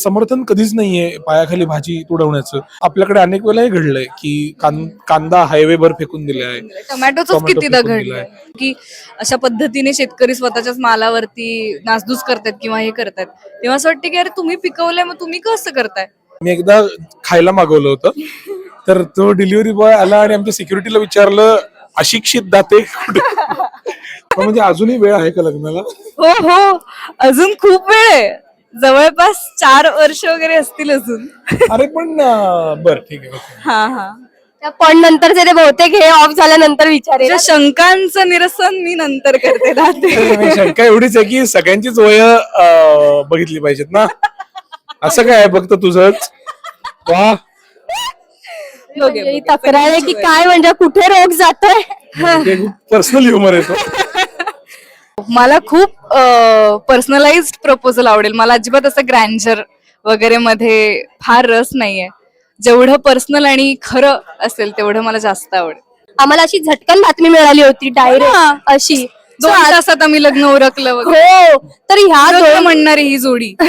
समर्थन कधीच नाहीये पायाखाली भाजी तुडवण्याचं. आपल्याकडे अनेक वेळा हे घडलंय की कां- कांदा हायवेवर फेकून दिले आहे टोमॅटोच टोमॅटो कितीदा फेकून घडलंय की अशा पद्धतीने शेतकरी स्वतःच्याच मालावरती नासधूस करतायत किंवा हे करतायत. तेव्हा असं वाटतं की अरे तुम्ही पिकवलंय मग तुम्ही कसं करताय? मी एकदा खायला मागवलं होतं. तर तो डिलिव्हरी बॉय आला आणि आमच्या सिक्युरिटीला विचारलं अशिक्षित दाते कुठे? पण म्हणजे अजूनही वेळ आहे का लग्नाला? हो हो. अजून खूप वेळ आहे. जवळपास चार वर्ष वगैरे असतील अजून. अरे पण बरं ठीक आहे okay. हा हा. त्या पण नंतरचे ते बहुतेक हे ऑफ झाल्यानंतर विचारेल. त्या शंकांचं निरसन मी नंतर करते राहते शंका एवढीच आहे की सगळ्यांचीच वय अं, बघितली पाहिजेत ना. असं काय आहे फक्त तुझंच? वा. म्हणजे ही तक्रार आहे की काय म्हणजे कुठे रोग जातोय? पर्सनल ह्युमर येतो मला खूप पर्सनलाइज्ड प्रपोजल आवडेल. मला अजिबात असं ग्रँजर वगैरे मध्ये फार रस नाहीये. जेवढं पर्सनल आणि खरं असेल तेवढं मला जास्त आवडेल. आम्हाला अशी झटकन बातमी मिळाली होती डायरेक्ट अशी. दोन तासात आम्ही लग्न उरकलं वगैरे. हो तर ह्या दोन म्हणणारी ही जोडी.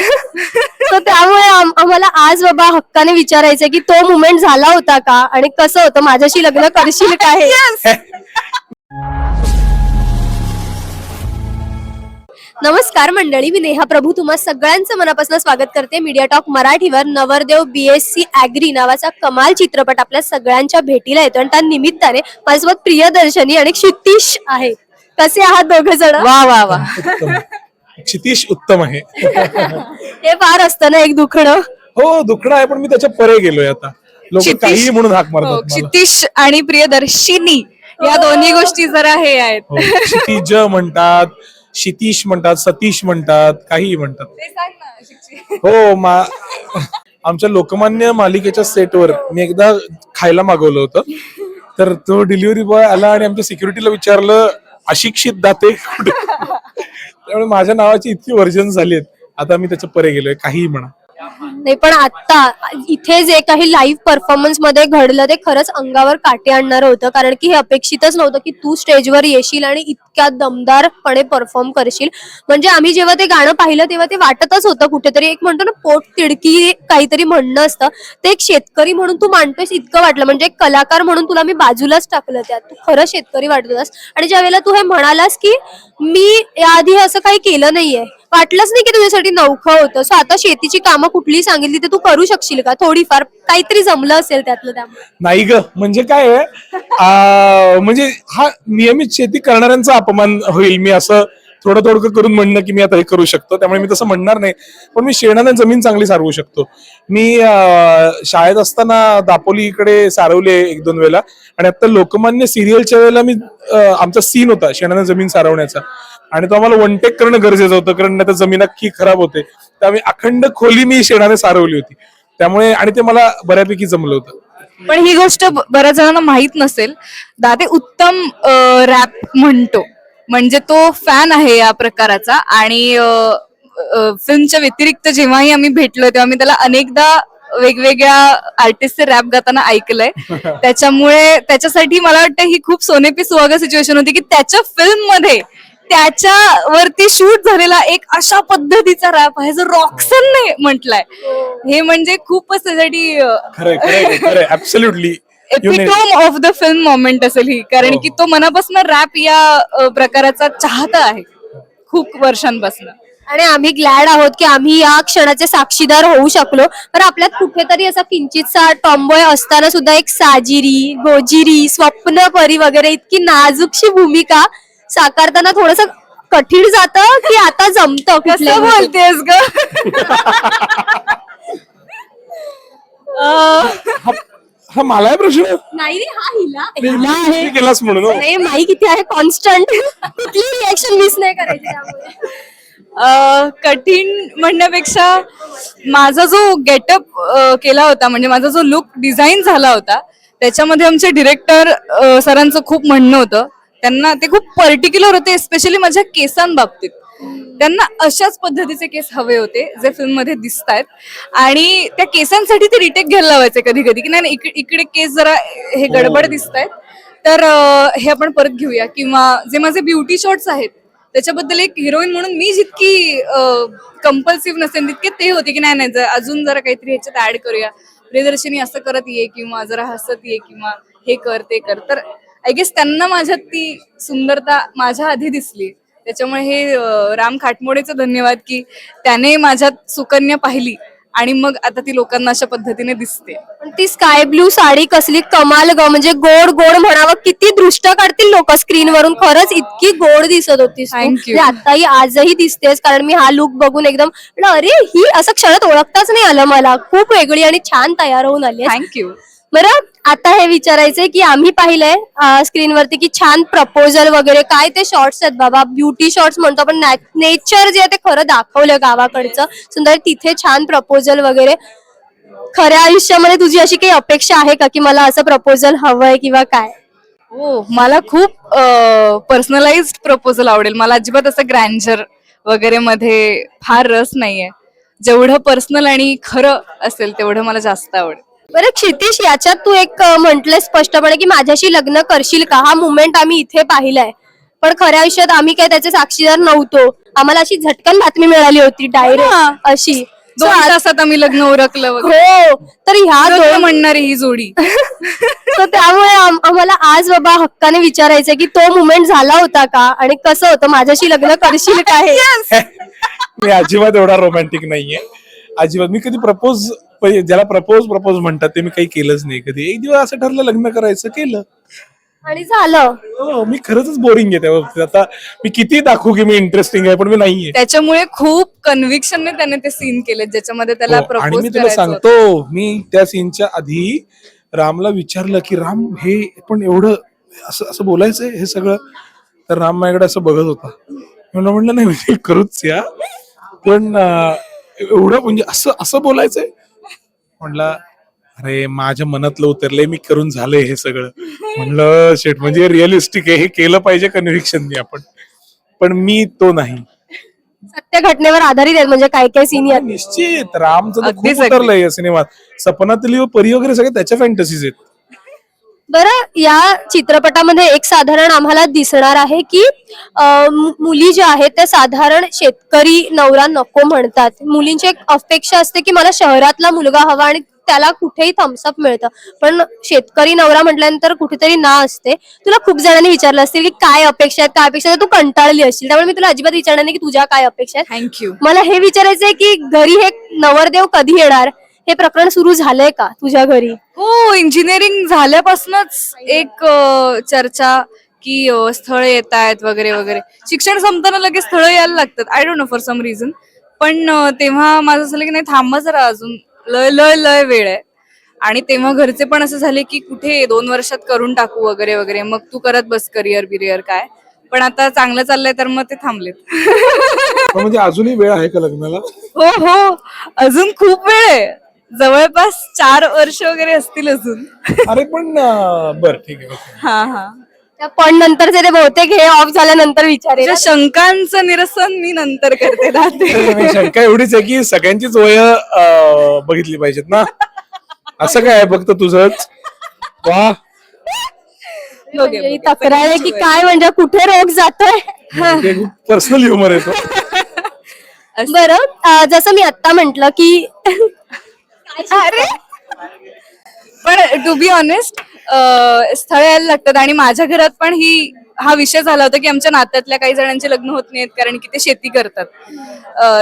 तर त्यामुळे आम- आम्हाला आज बाबा हक्काने विचारायचं की तो मुमेंट झाला होता का? आणि कसं होतं? माझ्याशी लग्न करशील का हे? नमस्कार मंडळी मी नेहा प्रभू. तुम्हा सगळ्यांचं मनापासून स्वागत करते. मीडिया टॉक मराठीवर नवरदेव बीएससी अॅग्री नावाचा कमाल चित्रपट आपल्या सगळ्यांच्या भेटीला येतो आणि त्या निमित्ताने माझ्यासोबत प्रियदर्शनी आणि क्षितिश आहे. कसे आहात दोघ जण? वा वा वा. उत्तम. क्षितिश उत्तम आहे. हे फार असतं ना एक दुखणं? हो दुखणं आहे पण मी त्याच्या परे गेलोय आता. लोक क्षितिश- काहीही म्हणून हाक हो, मारतात मला. क्षितिश आणि प्रियदर्शिनी या दोन्ही गोष्टी जरा हे आहेत. हो, क्षितिज म्हणतात क्षितिश म्हणतात सतीश म्हणतात काहीही म्हणतात. हो मा आमच्या लोकमान्य मालिकेच्या सेटवर मी एकदा खायला मागवलं होतं. तर तो डिलिव्हरी बॉय आला आणि आमच्या सिक्युरिटीला विचारलं अशिक्षित दाते कुठे? त्यामुळे माझ्या नावाची इतकी वर्जन झाली आहेत. आता मी त्याच्या परे गेलोय काहीही म्हणा. नाही पण आता इथे जे काही लाईव्ह परफॉर्मन्समध्ये घडलं ते खरंच अंगावर काटे आणणार होतं. कारण की हे अपेक्षितच नव्हतं की तू स्टेजवर येशील आणि इतक्या दमदारपणे परफॉर्म करशील. म्हणजे आम्ही जेव्हा ते गाणं पाहिलं तेव्हा ते वाटतच होतं कुठेतरी. एक म्हणतो ना पोट तिडकी काहीतरी म्हणणं असतं. ते एक शेतकरी म्हणून तू मांडतोयस इतकं वाटलं. म्हणजे एक कलाकार म्हणून तुला मी बाजूलाच टाकलं त्यात. तू खरं शेतकरी वाटत होतास आणि ज्या वेळेला तू हे म्हणालास की मी याआधी असं काही केलं नाहीये वाटलंच नाही की तुझ्यासाठी नौखं होतं. सो आता शेतीची कामं कुठली सांगितली ते तू करू शकशील का? थोडीफार काहीतरी जमलं असेल त्यातलं त्यामुळे. नाही ग म्हणजे काय आहे म्हणजे हा नियमित शेती करणाऱ्यांचा अपमान होईल. मी असं थोडं थोडं करून म्हणणं की मी आता हे करू शकतो. त्यामुळे मी तसं म्हणणार नाही. पण मी शेणाने जमीन चांगली सारवू शकतो. मी शाळेत असताना दापोली इकडे सारवले एक दोन वेळेला. आणि आता लोकमान्य सिरियलच्या वेळेला मी आमचा सीन होता शेणाने जमीन सारवण्याचा. आणि तो आम्हाला वन टेक करणं गरजेचं होतं कारण नाही तर जमीन अख्खी खराब होते. त्यामुळे अखंड खोली मी शेणाने सारवली होती. त्यामुळे आणि ते मला बऱ्यापैकी जमलं होतं. पण ही गोष्ट बऱ्याच जणांना माहीत नसेल दाते उत्तम रॅप म्हणतो. म्हणजे तो फॅन आहे या प्रकाराचा आणि फिल्मच्या व्यतिरिक्त जेव्हाही आम्ही भेटलो तेव्हा मी त्याला अनेकदा वेगवेगळ्या आर्टिस्टचे रॅप गाताना ऐकलंय. त्याच्यामुळे त्याच्यासाठी मला वाटतं ही खूप सोनेपी सुहागा सिच्युएशन होती की त्याच्या फिल्ममध्ये त्याच्यावरती शूट झालेला एक अशा पद्धतीचा रॅप आहे जो रॉक्सनने म्हटलाय. हे म्हणजे खूपच त्यासाठी अं, खरंय खरंय खरंय. Absolutely epitome of the film moment असेल ही. कारण हो, की तो मनापासून रॅप या प्रकाराचा चाहता आहे. खूप वर्षांपासून. आणि आम्ही ग्लॅड आहोत की आम्ही या क्षणाचे साक्षीदार होऊ शकलो. तर आपल्यात कुठेतरी असा किंचितसा टॉम्बॉय असताना सुद्धा एक साजिरी गोजिरी स्वप्नपरी वगैरे इतकी नाजूकशी भूमिका साकारताना थोडस कठीण जातं की आता जमतं कसं? बोलतेस ग? अ, हा मला प्रश्न? नाही रे, हा हिला हिला आहे. मी केलास म्हणून हो. नाही माई किती आहे कॉन्स्टंट कुठली रिएक्शन मिस नाही करायची त्यामुळे. अ, कठीण म्हणण्यापेक्षा माझा जो गेटअप केला होता म्हणजे माझा जो लुक डिझाईन झाला होता त्याच्यामध्ये आमचे डिरेक्टर सरांचं खूप म्हणणं होतं. त्यांना ते खूप पर्टिक्युलर होते स्पेशली माझ्या केसांबाबतीत. त्यांना अशाच पद्धतीचे केस हवे होते जे फिल्ममध्ये दिसत आहेत आणि त्या केसांसाठी ते रिटेक घ्यायला लावायचे कधी कधी की नाही इकडे केस जरा हे गडबड दिसत आहेत तर हे आपण परत घेऊया. किंवा जे माझे ब्युटी शॉट्स आहेत त्याच्याबद्दल एक हिरोईन म्हणून मी जितकी कंपल्सिव्ह नसेल तितके ते होते की नाही नाही जर अजून जरा काहीतरी ह्याच्यात ऍड करूया. प्रियदर्शनी असं करत ये किंवा जरा हसत ये किंवा हे कर ते कर. तर आय गेस त्यांना माझ्यात ती सुंदरता माझ्या आधी दिसली त्याच्यामुळे हे राम खाटमोडेचं धन्यवाद की त्याने माझ्यात सुकन्या पाहिली आणि मग आता ती लोकांना अशा पद्धतीने दिसते पण ती स्काय ब्लू साडी कसली कमाल ग म्हणजे गोड गोड म्हणावं किती दृष्ट काढतील लोक स्क्रीनवरून खरंच इतकी गोड दिसत होतीस तू. Thank you. म्हणजे आताही आजही दिसतेस कारण मी हा लुक बघून एकदम अरे ही असं क्षणात ओळखताच नाही आलं मला खूप वेगळी आणि छान तयार होऊन आली. थँक्यू बरं आता हे विचारायचंय की आम्ही पाहिलंय स्क्रीनवरती की छान प्रपोजल वगैरे काय ते शॉर्ट्स आहेत बाबा ब्युटी शॉर्ट्स म्हणतो आपण नेचर जे आहे ते खरं दाखवलं गावाकडचं सुंदर तिथे छान प्रपोजल वगैरे. खऱ्या आयुष्यामध्ये तुझी अशी काही अपेक्षा आहे का की मला असं प्रपोजल हवंय किंवा काय? हो मला खूप पर्सनलाइज प्रपोजल आवडेल. मला अजिबात असं ग्रँजर वगैरे मध्ये फार रस नाहीये. जेवढं पर्सनल आणि खरं असेल तेवढं मला जास्त आवडेल. बरं क्षितिश याच्यात तू एक म्हटलंय स्पष्टपणे की माझ्याशी लग्न करशील का? हा मुवमेंट आम्ही इथे पाहिलाय. पण खऱ्या आयुष्यात आम्ही काय त्याचे साक्षीदार नव्हतो. आम्हाला अशी झटकन बातमी मिळाली होती डायरेक्ट अशी. So, दोन तासात आम्ही लग्न उरकलं वगैरे हो तर ह्या लग्न दोन म्हणणारी ही जोडी. तर त्यामुळे आम- आम्हाला आज बाबा हक्काने विचारायचं की तो मुवमेंट झाला होता का? आणि कसं होतं? माझ्याशी लग्न करशील का हे? मी अजिबात एवढा रोमॅन्टिक नाहीये. अजिबात. मी कधी प्रपोज ज्याला प्रपोज प्रपोज म्हणतात ते मी काही केलंच नाही कधी. एक दिवस असं ठरलं लग्न करायचं केलं. आणि झालं. हो मी खरंच बोरिंग आहे त्या बाबतीत. आता मी किती दाखवू की मी इंटरेस्टिंग आहे पण मी नाहीये. त्याच्यामुळे खूप कन्व्हिक्शनने त्याने ते सीन केले ज्याच्यामध्ये त्याला हो, आणि प्रपोज मी तुला करायचं होतं. सांगतो मी त्या सीनच्या आधी रामला विचारलं की राम हे पण एवढं असं असं बोलायचंय हे सगळं? तर राम माझ्याकडे असं बघत होता. म्हणलं म्हणलं नाही म्हणजे करूच या. पण अं, एवढं म्हणजे असं असं बोलायचंय म्हणला अरे माझ्या मनातलं उतरलंय मी करून झालंय हे सगळं. म्हणलं शेट म्हणजे रिअलिस्टिक आहे हे केलं पाहिजे कन्व्हिक्शननी आपण? पण मी तो नाही. सत्य घटनेवर आधारित आहेत म्हणजे काय काय सीन निश्चित. रामचं तर खूप. उतरलंय या सिनेमात. सपनातली व परी वगैरे सगळे त्याच्या फॅन्टसीज आहेत. बरं या चित्रपटामध्ये एक साधारण आम्हाला दिसणार आहे की मुली ज्या आहेत त्या साधारण शेतकरी नवरा नको म्हणतात. मुलींची एक अपेक्षा असते की मला शहरातला मुलगा हवा आणि त्याला कुठेही थम्सअप मिळतं. पण शेतकरी नवरा म्हटल्यानंतर कुठेतरी ना असते. तुला खूप जणांनी विचारलं असतील की काय अपेक्षा आहेत काय अपेक्षा आहेत तू कंटाळली असशील. त्यामुळे मी तुला अजिबात विचारणार नाही की तुझ्या काय अपेक्षा आहेत. थँक्यू मला हे विचारायचंय की घरी हे नवरदेव कधी येणार? हे प्रकरण सुरू झालंय का तुझ्या घरी? हो इंजिनिअरिंग झाल्यापासूनच एक अ, चर्चा की अ, स्थळ येत आहेत वगैरे वगैरे. शिक्षण संपताना लगेच स्थळ यायला लागतात. I don't know for some reason पण अ, तेव्हा माझं असं झालं की नाही थांबा जरा अजून. लय लय लय वेळ आहे. आणि तेव्हा घरचे पण असं झाले की कुठे दोन वर्षात करून टाकू वगैरे वगैरे. मग तू करत बस करिअर बिरियर काय. पण आता चांगलं चाललंय तर मग ते थांबलेत. म्हणजे अजूनही वेळ आहे का लग्नाला? हो हो. अजून खूप वेळ आहे. जवळपास चार वर्ष वगैरे असतील अजून. अरे पण बरं ठीक आहे okay. हा हा. त्या पण नंतरचे ते बहुतेक हे ऑफ झाल्यानंतर विचारेल. शंकांचं निरसन मी नंतर करते राहते. नाही, शंका एवढीच आहे की सगळ्यांचीच वय बघितली पाहिजेत ना. असं काय आहे फक्त तुझंच? वा. म्हणजे ही तक्रार आहे की काय म्हणजे कुठे रोग जातोय? पर्सनल ह्युमर येतो बरं अं, जसं मी आता म्हंटल की अरे! पण टू बी ऑनेस्ट स्थळ यायला लागतात आणि माझ्या घरात पण ही हा विषय झाला होता की आमच्या नात्यातल्या काही जणांचे लग्न होत नाहीत कारण की ते शेती करतात.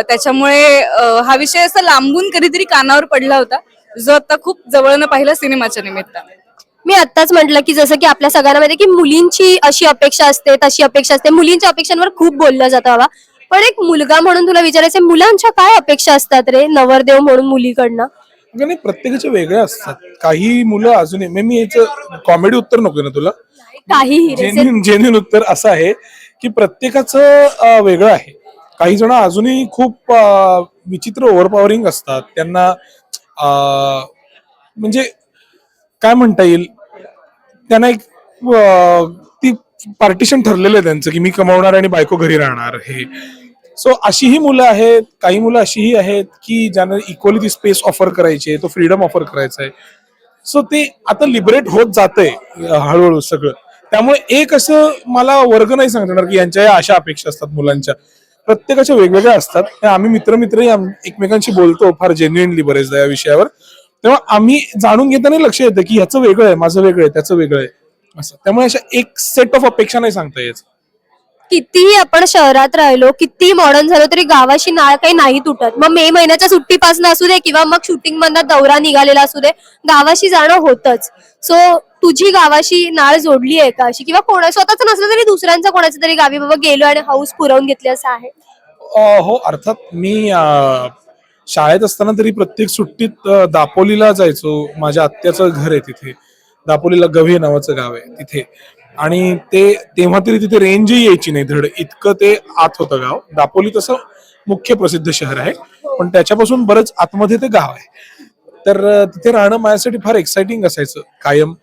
त्याच्यामुळे हा विषय असा लांबून कधीतरी कानावर पडला होता जो आता खूप जवळनं पाहिला सिनेमाच्या निमित्ताने. मी आत्ताच म्हटलं की जसं की आपल्या सगळ्यांमध्ये की मुलींची अशी अपेक्षा असते तशी अपेक्षा असते. मुलींच्या अपेक्षांवर खूप बोललं जातं बाबा. पण एक मुलगा म्हणून तुला विचारायचं मुलांच्या काय अपेक्षा असतात रे नवरदेव म्हणून मुलीकडनं? नाही प्रत्येकाचे वेगळे असतात. काही मुलं अजूनही म्हणजे मी याचं कॉमेडी उत्तर नको ना तुला? काहीही रे जेन्युन जेन्युन उत्तर असं आहे की प्रत्येकाचं वेगळं आहे. काही जण अजूनही खूप विचित्र ओव्हरपॉवरिंग असतात. त्यांना म्हणजे काय म्हणता येईल? त्यांना एक ती पार्टिशन ठरलेलं आहे त्यांचं की मी कमावणार आणि बायको घरी राहणार हे. सो अशीही मुलं आहेत काही मुलं अशीही आहेत की ज्यांना इक्वली ती स्पेस ऑफर करायची आहे तो फ्रीडम ऑफर करायचा आहे. सो ते आता लिबरेट होत जातंय हळूहळू सगळं. त्यामुळे एक असं मला वर्ग नाही सांगता येणार की यांच्या या अशा अपेक्षा असतात मुलांच्या. प्रत्येकाच्या वेगवेगळ्या असतात. आम्ही मित्र मित्रही एकमेकांशी बोलतो फार जेन्युइनली बरेचदा या विषयावर. तेव्हा आम्ही जाणून घेताना लक्ष येतं की ह्याचं वेगळं आहे माझं वेगळं आहे त्याचं वेगळं आहे. असं. त्यामुळे अशा एक सेट ऑफ अपेक्षा नाही सांगता यायचं कितीही आपण शहरात राहिलो कितीही मॉडर्न झालो तरी गावाशी नाळ काही नाही तुटत. मग मे महिन्याच्या सुट्टीपासून असू दे किंवा मग शूटिंग मधला दौरा निघालेला असू दे गावाशी जाणं होतच. सो तुझी गावाशी नाळ जोडली आहे का अशी? किंवा कोणा स्वतःच नसलं तरी दुसऱ्यांचं कोणाच्या तरी गावी बाबा गेलो आणि हाऊस पुरवून घेतली असं आहे? हो अर्थात मी शाळेत असताना तरी प्रत्येक सुट्टीत दापोलीला जायचो. माझ्या आत्याचं घर आहे तिथे. दापोलीला गव्हे नावाचं गाव आहे तिथे. आणि ते तेव्हा तरी तिथे रेंजही यायची नाही. धड इतकं ते आत होतं गाव. दापोली तसं मुख्य प्रसिद्ध शहर आहे. पण त्याच्यापासून बरंच आतमध्ये ते गाव आहे. तर तिथे राहणं माझ्यासाठी फार एक्साइटिंग असायचं कायम.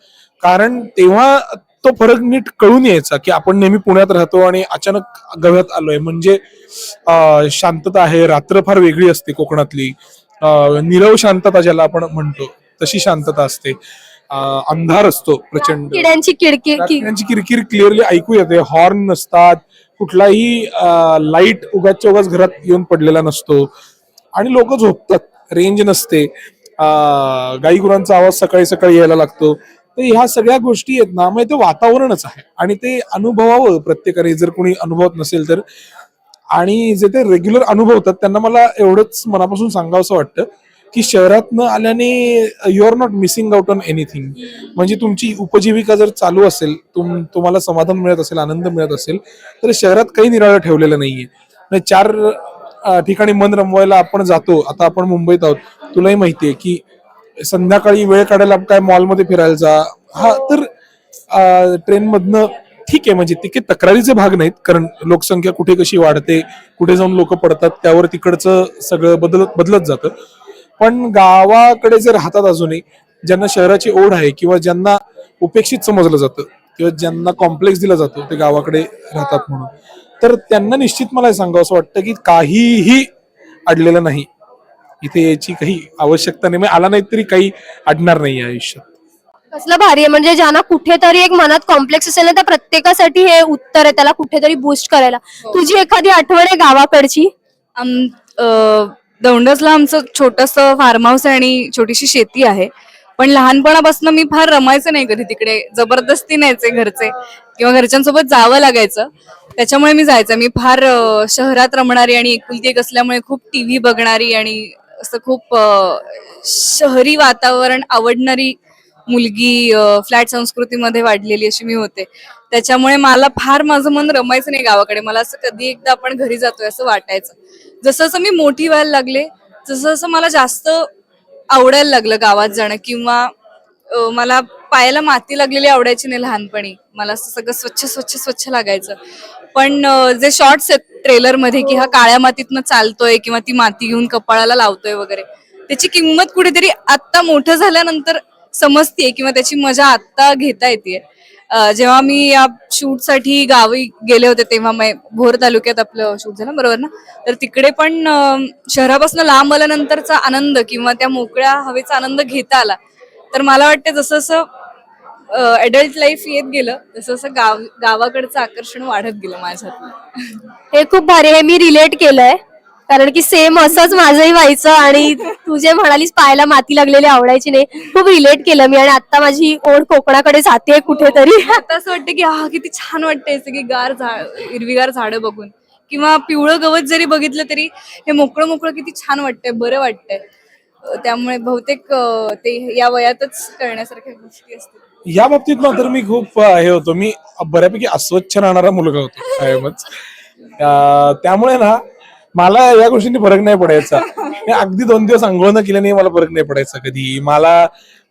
कारण तेव्हा तो फरक नीट कळून यायचा की आपण नेहमी पुण्यात राहतो आणि अचानक गव्यात आलोय. म्हणजे शांतता आहे रात्र फार वेगळी असते कोकणातली. निरव शांतता ज्याला आपण म्हणतो तशी शांतता असते. अंधार असतो प्रचंड. किड्यांची किडकी कि- त्यांची किरकिर क्लिअरली ऐकू येते हॉर्न नसतात कुठलाही लाइट उगाच्या उगाच घरात येऊन पडलेला नसतो. आणि लोक झोपतात. रेंज नसते. गाई गुरांचा आवाज सकाळी सकाळी यायला लागतो. तर ह्या सगळ्या गोष्टी आहेत ना मग ते वातावरणच आहे. आणि ते अनुभवावं प्रत्येकाने. जर कोणी अनुभवत नसेल तर. आणि जे ते रेग्युलर अनुभवतात त्यांना मला एवढंच मनापासून सांगावं वाटतं. की शहरात न आल्याने you are not missing out on anything म्हणजे तुमची उपजीविका जर चालू असेल तुम तुम्हाला समाधान मिळत असेल आनंद मिळत असेल तर शहरात काही निराळं ठेवलेलं नाहीये. म्हणजे चार ठिकाणी मन रमवायला आपण जातो आता आपण मुंबईत आहोत तुलाही माहितीये की संध्याकाळी वेळ काढायला काय मॉलमध्ये फिरायला जा हा तर ट्रेन मधनं ठीक आहे म्हणजे तिथे तक्रारीचे भाग नाहीत कारण लोकसंख्या कुठे कशी वाढते कुठे जाऊन लोक पडतात त्यावर तिकडचं सगळं बदलत बदलत जातं. पण गावाकडे जे राहतात अजूनही ज्यांना शहराची ओढ आहे किंवा ज्यांना उपेक्षित समजलं जातं किंवा ज्यांना कॉम्प्लेक्स दिला जातो ते गावाकडे राहतात म्हणून तर त्यांना निश्चित मला हे सांगावं असं वाटतं की काहीही अडलेलं नाही. इथे यायची काही आवश्यकता नाही आला नाही तरी काही अडणार नाही आयुष्यात. कसलं भारी आहे म्हणजे ज्यांना कुठेतरी एक मनात कॉम्प्लेक्स असेल ना त्या प्रत्येकासाठी हे उत्तर आहे त्याला कुठेतरी बूस्ट करायला. तुझी एखादी आठवण आहे गावाकडची? दौंडसला आमचं छोटस फार्म हाऊस आहे आणि छोटीशी शेती आहे. पण लहानपणापासून मी फार रमायचं नाही कधी तिकडे. जबरदस्ती न्यायचे घरचे. किंवा घरच्यांसोबत जावं लागायचं. त्याच्यामुळे मी जायचं. मी फार शहरात रमणारी आणि एकुलती एक असल्यामुळे खूप टीव्ही बघणारी आणि असं खूप शहरी वातावरण आवडणारी मुलगी फ्लॅट संस्कृतीमध्ये वाढलेली अशी मी होते. त्याच्यामुळे मला फार माझं मन रमायचं नाही गावाकडे. मला असं कधी एकदा आपण घरी जातोय असं वाटायचं. जसं जसं मी मोठी व्हायला लागले जसं जसं मला जास्त आवडायला लागलं गावात जाणं किंवा मला पायाला माती लागलेली आवडायची नाही लहानपणी. मला असं सगळं स्वच्छ स्वच्छ स्वच्छ लागायचं. पण जे शॉर्ट्स आहेत ट्रेलरमध्ये की हा काळ्या मातीतनं चालतोय किंवा ती माती घेऊन कपाळाला लावतोय वगैरे त्याची किंमत कुठेतरी आत्ता मोठं झाल्यानंतर समजतीये किंवा त्याची मजा आत्ता घेता येते जेव्हा मी या शूटसाठी गावी गेले होते तेव्हा भोर तालुक्यात आपलं शूट झालं बरोबर ना? तर तिकडे पण शहरापासून लांब आल्यानंतरचा आनंद किंवा त्या मोकळ्या हवेचा आनंद घेता आला. तर मला वाटतं जसं जसं अडल्ट लाईफ येत गेलं तसं असं गाव गावाकडचं आकर्षण वाढत गेलं माझ्यातलं. हे खूप भारी आहे. मी रिलेट केलंय. कारण की सेम असंच माझंही व्हायचं आणि तू जे म्हणालीस पायाला माती लागलेली आवडायची नाही खूप रिलेट केलं मी आणि आता माझी ओढ कोकणाकडे जाते कुठेतरी. आता असं वाटतं की हा किती छान वाटतंय सगळी गार झाड हिरवीगार झाडं बघून. किंवा पिवळं गवत जरी बघितलं तरी हे मोकळं मोकळं किती छान वाटतंय बरं वाटतंय. त्यामुळे बहुतेक ते या वयातच करण्यासारख्या गोष्टी असतील. या बाबतीत मात्र मी खूप हे होतो. मी बऱ्यापैकी अस्वच्छ राहणारा मुलगा होतो कायमच त्यामुळे ना मला या गोष्टींनी फरक नाही पडायचा. मी अगदी दोन दिवस आंघोळ न केल्याने मला फरक नाही पडायचा कधी. मला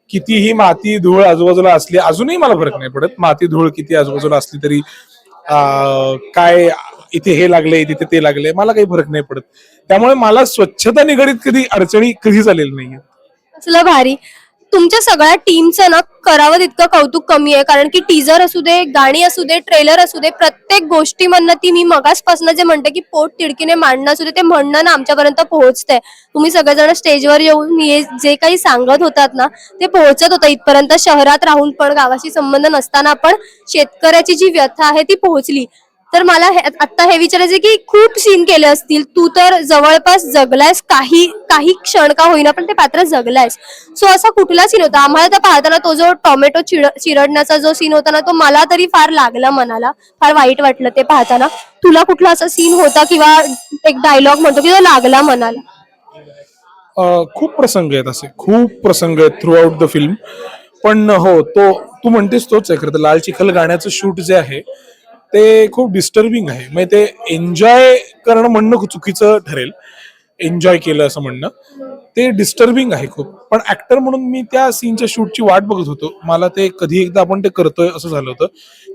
कितीही माती धूळ आजूबाजूला असली अजूनही मला फरक नाही पडत. माती धूळ किती आजूबाजूला असली तरी काय इथे हे लागले तिथे ते लागले मला काही फरक नाही पडत. त्यामुळे मला स्वच्छता निगडीत कधी अडचणी कधीच आलेली नाहीये असलं भारी. तुमच्या सगळ्या टीमचं ना करावं तितकं कौतुक कमी आहे. कारण की टीजर असू दे गाणी असू दे ट्रेलर असू दे प्रत्येक गोष्टीमधनं ती मी मगासपासून जे म्हणते की पोट तिडकीने मांडणं असू दे ते म्हणणं ना आमच्यापर्यंत पोहोचतंय. तुम्ही सगळेजण स्टेजवर येऊन हे जे काही सांगत होतात ना ते पोहोचत होतं. इथपर्यंत शहरात राहून पण गावाशी संबंध नसताना पण शेतकऱ्याची जी व्यथा आहे ती पोहोचली. तर मला आता हे विचारायचं की खूप सीन केले असतील. तू तर जवळपास जगलायस काही काही क्षण का होईना पण ते पात्र जगलायस. सो असा कुठला सीन होता? आम्हाला तर पाहताना तो जो टोमॅटो चिड चिरडण्याचा जो सीन होता ना तो मला तरी फार लागला मनाला. फार वाईट वाटलं ते पाहताना. तुला कुठला असा सीन होता किंवा एक डायलॉग म्हणतो की तो लागला मनाला? खूप प्रसंग आहेत असे. खूप प्रसंग आहेत थ्रू आउट द फिल्म पण हो तो तू म्हणतेस तोच आहे खरं तर. लाल चिखल गाण्याचं शूट जे आहे ते खूप डिस्टर्बिंग आहे. म्हणजे ते एन्जॉय करणं म्हणणं चुकीचं ठरेल. एन्जॉय केलं असं म्हणणं. ते डिस्टर्बिंग आहे खूप. पण ऍक्टर म्हणून मी त्या सीनच्या शूटची वाट बघत होतो. मला ते कधी एकदा आपण ते करतोय असं झालं होतं.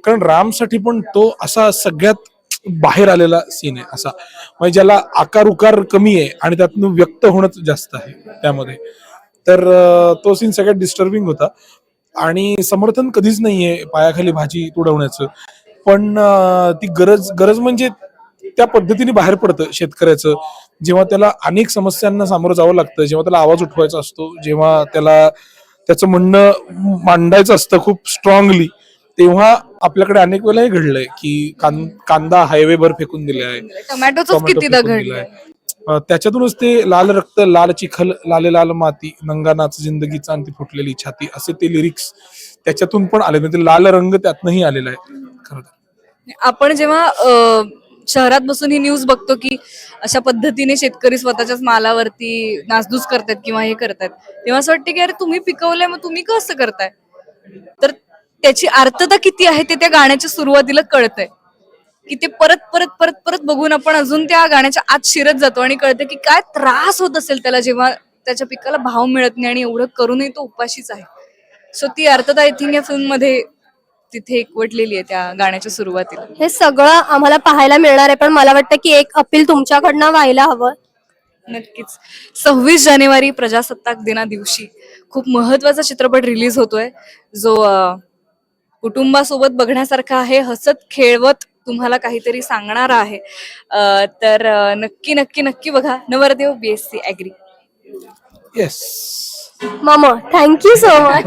कारण रामसाठी पण तो असा सगळ्यात बाहेर आलेला सीन आहे असा. म्हणजे ज्याला आकार उकार कमी आहे आणि त्यातून व्यक्त होणं जास्त आहे त्यामध्ये. तर तो सीन सगळ्यात डिस्टर्बिंग होता. आणि समर्थन कधीच नाहीये पायाखाली भाजी तुडवण्याचं. पण ती गरज गरज म्हणजे त्या पद्धतीने बाहेर पडतं शेतकऱ्याचं. जेव्हा त्याला अनेक समस्यांना सामोरं जावं लागतं जेव्हा त्याला आवाज उठवायचा असतो जेव्हा त्याला त्याचं म्हणणं मांडायचं असतं खूप स्ट्रॉंगली तेव्हा आपल्याकडे अनेक वेळेला हे घडलंय की कां- कांदा हायवे वर फेकून टोमॅटोच दिलाय. त्याच्यातूनच ते लाल रक्त लाल चिखल लाले लाल माती नंगानाच जिंदगीचा आणि ती फुटलेली छाती असे ते लिरिक्स त्याच्यातून पण आले. म्हणजे लाल रंग त्यातनंही आलेला आहे. खरं तर. आपण जेव्हा अ, शहरात बसून ही न्यूज बघतो की अशा पद्धतीने शेतकरी स्वतःच्याच मालावरती नासधूस करतायत किंवा हे करतात तेव्हा असं वाटतं की अरे तुम्ही पिकवलंय मग तुम्ही कसं करताय? तर त्याची अर्थता किती आहे ते त्या गाण्याच्या सुरुवातीला कळतंय. की ते परत परत परत परत बघून आपण अजून त्या गाण्याच्या आत शिरत जातो आणि कळतं की काय त्रास होत असेल त्याला जेव्हा त्याच्या पिकाला भाव मिळत नाही आणि एवढं करूनही तो उपाशीच आहे. सो ती अर्थता आय थिंक या फिल्ममध्ये तिथे एकवटलेली आहे त्या गाण्याच्या सुरुवातीला. हे सगळं आम्हाला पाहायला मिळणार आहे पण मला वाटतं की एक अपील तुमच्याकडनं व्हायला हवं. नक्कीच. सव्वीस जानेवारी प्रजासत्ताक दिना दिवशी खूप महत्त्वाचा चित्रपट रिलीज होतोय जो अं, कुटुंबासोबत बघण्यासारखा आहे हसत खेळवत तुम्हाला काहीतरी सांगणारा आहे. अं, तर अं, नक्की नक्की नक्की बघा. नवरदेव बीएससी अॅग्री येस मामा थँक्यू सो मच